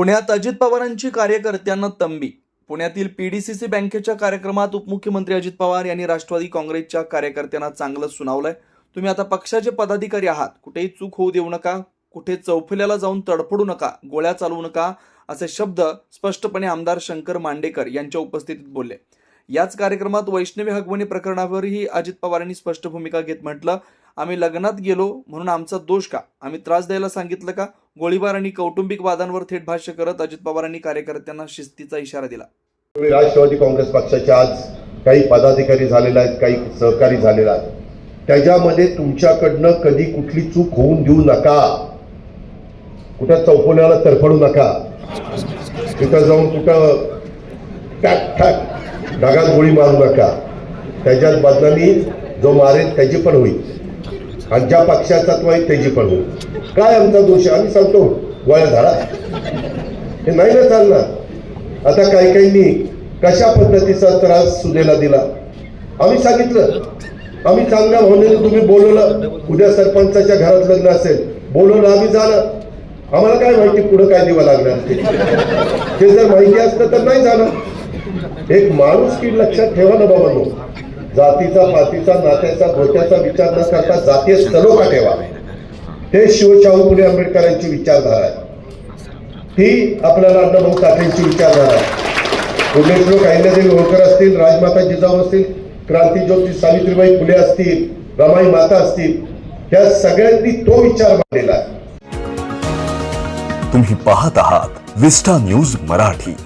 पुण्यात अजित पवारांची कार्यकर्त्यांना तंबी. पुण्यातील पीडीसीसी बँकेच्या कार्यक्रमात उपमुख्यमंत्री अजित पवार यांनी राष्ट्रवादी काँग्रेसच्या कार्यकर्त्यांना चांगलं सुनावलंय. तुम्ही आता पक्षाचे पदाधिकारी आहात. कुठेही चूक होऊ देऊ नका. कुठे चौफुल्याला जाऊन तडफडू नका. गोळ्या चालवू नका असे शब्द स्पष्टपणे आमदार शंकर मांडेकर यांच्या उपस्थितीत बोलले. याच कार्यक्रमात वैष्णवी हगवणी प्रकरणावरही अजित पवारांनी स्पष्ट भूमिका घेत म्हटलं. आम्ही लग्नात गेलो म्हणून आमचा दोष का? आम्ही त्रास द्यायला सांगितलं का? गोळीबार आणि कौटुंबिक वादांवर थेट भाष्य करत अजित पवारांनी कार्यकर्त्यांना शिस्तीचा इशारा दिला. राष्ट्रवादी काँग्रेस पक्षाच्या आज काही पदाधिकारी झालेला आहेत काही सहकारी झालेला आहेत. त्याच्यामध्ये तुमच्याकडनं कधी कुठली चूक होऊन देऊ नका. कुठं चौकोनाला तरफडू नका. तिथं जाऊन कुठं टॅक टॅक ढगात गोळी मारू नका. त्याच्यात बदनामी जो मारेल त्याची पण होईल. आणि ज्या पक्षाचा तो आहे त्याची पण. काय आमचा दोष आहे? आम्ही सांगतो. गोळ्या झाडा हे नाही ना चालणार. आता काही काहींनी कशा पद्धतीचा त्रास सुदेला दिला? आम्ही सांगितलं. आम्ही चांगल्या भावनेने तुम्ही बोलवलं. उद्या सरपंचाच्या घरात लग्न असेल. बोलवलं आम्ही झालं. आम्हाला काय माहिती पुढं काय दिवं लागणार ते? जर माहिती असतं तर नाही झालं. एक माणूस की लक्षात ठेवा ना बाबा जातीचा पातीचा नात्याचा गोत्याचा विचार न करता जातीय सलोखा ठेवा. हे शिवशाहू फुले आंबेडकरांची विचारधारा आहे. ती आपल्याला अण्णाभाऊ साठेंची विचारधारा आहे. पुण्यश्लोक अहिल्यादेवी होळकर असतील राजमाता जिजाऊ असतील क्रांतीज्योती सावित्रीबाई फुले असतील रमाई माता असतील या सगळ्यांनी तो विचार मांडलेला आहे. तुम्ही पाहत आहात विस्टा न्यूज मराठी.